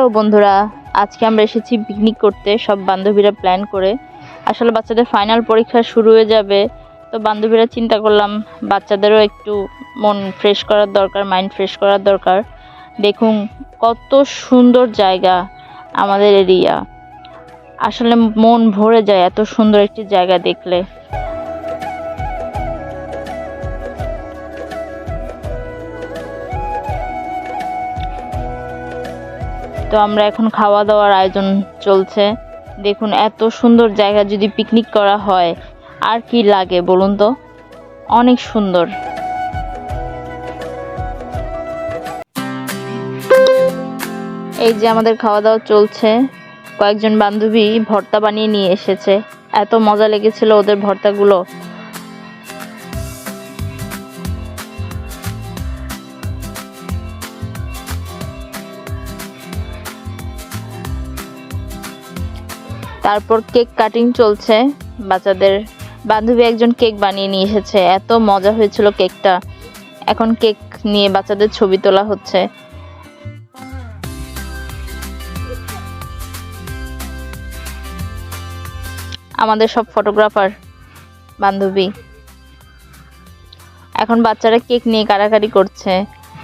Hello বন্ধুরা, আজকে আমরা এসেছি পিকনিক করতে, সব বান্ধবীরা প্ল্যান করে। আসলে বাচ্চাদের ফাইনাল পরীক্ষা শুরু হয়ে যাবে, তো বান্ধবীরা চিন্তা করলাম বাচ্চাদেরও একটু মন ফ্রেশ করার দরকার মাইন্ড ফ্রেশ করার দরকার। দেখুন কত সুন্দর জায়গা আমাদের এরিয়া আসলে মন ভরে যায় এত সুন্দর একটি জায়গা দেখলে। তো আমরা এখন খাওয়া দাওয়ার আয়োজন চলছে। দেখুন, এত সুন্দর জায়গা যদি পিকনিক করা হয়, আর কি লাগে বলুন তো? অনেক সুন্দর। এই যে আমাদের খাওয়া দাওয়া চলছে। কয়েকজন বান্ধবী ভর্তা বানিয়ে নিয়ে এসেছে। এত মজা লেগেছিল ওদের ভর্তাগুলো। তারপর কেক কাটিং চলছে। বাচ্চাদের, বান্ধবী একজন কেক বানিয়ে নিয়ে এসেছে। এত মজা হয়েছিল কেকটা। এখন কেক নিয়ে বাচ্চাদের ছবি তোলা হচ্ছে। আমাদের সব ফটোগ্রাফার, বান্ধবী। এখন বাচ্চারা কেক নিয়ে কাড়াকাড়ি করছে।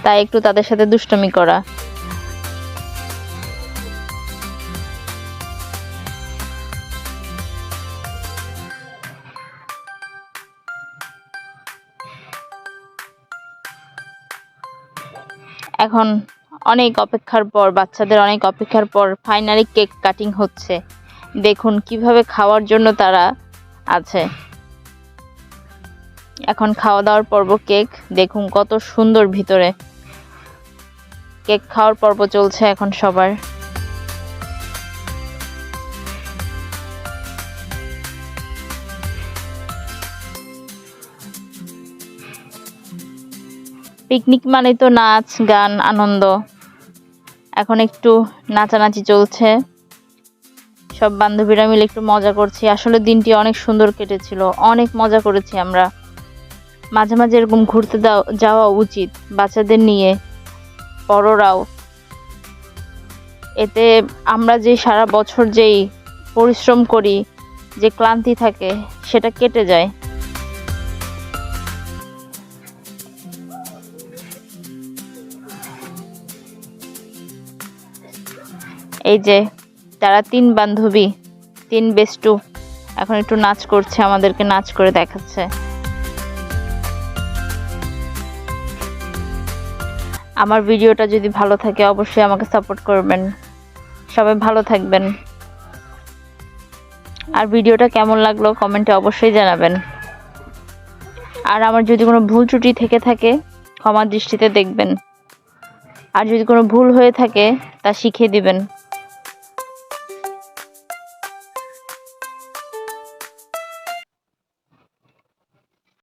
তাই একটু তাদের সাথে দুষ্টমি করা। এখন অনেক অপেক্ষার পর, বাচ্চাদের অনেক অপেক্ষার পর ফাইনালি কেক কাটিং হচ্ছে। দেখুন কীভাবে খাওয়ার জন্য তারা আছে। এখন খাওয়া দাওয়ার পর্ব কেক দেখুন কত সুন্দর ভিতরে। কেক খাওয়ার পর্ব চলছে এখন সবার। পিকনিক মানে তো নাচ, গান, আনন্দ। এখন একটু নাচানাচি চলছে। সব বান্ধবীরা মিলে একটু মজা করছি। আসলে দিনটি অনেক সুন্দর কেটেছিল। অনেক মজা করেছি আমরা। মাঝে মাঝে এরকম ঘুরতে যাওয়া উচিত। বাচ্চাদের নিয়ে, বড়রাও। এতে আমরা যে সারা বছর যেই পরিশ্রম করি, যে ক্লান্তি থাকে, সেটা কেটে যায়। এই যে, তারা তিন বান্ধবী, তিন বেস্টু এখন একটু নাচ করছে, আমাদেরকে নাচ করে দেখাচ্ছে। আমার ভিডিওটা যদি ভালো থাকে, অবশ্যই আমাকে সাপোর্ট করবেন। সবাই ভালো থাকবেন। আর ভিডিওটা কেমন লাগল কমেন্টে অবশ্যই জানাবেন। আর আমার যদি কোনো ভুল ত্রুটি থেকে থাকে, ক্ষমা দৃষ্টিতে দেখবেন। আর যদি কোনো ভুল হয়ে থাকে, তা শিখিয়ে দিবেন।